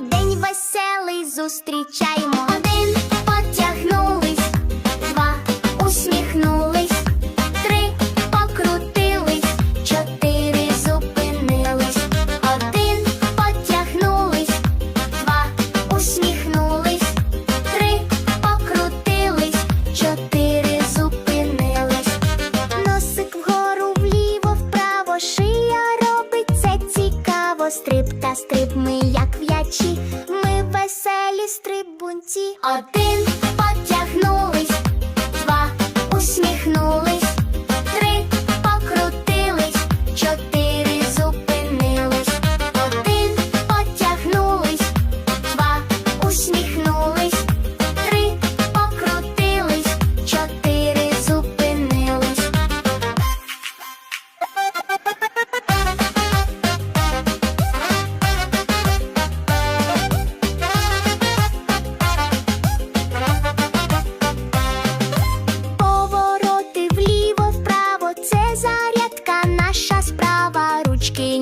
день веселий, зустрічаємо. Один Стрип та стрип, ми як в'ячі, ми веселі стрибунці. Один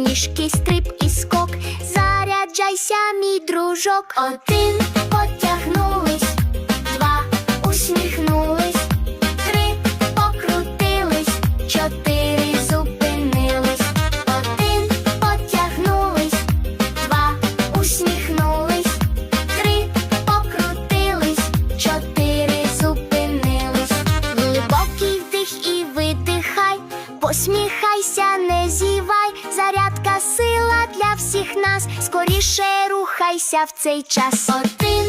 ніжки, стрип і скок. Заряджайся, мій дружок. Один посміхайся, не зівай. Зарядка сила для всіх нас. Скоріше рухайся в цей час. Один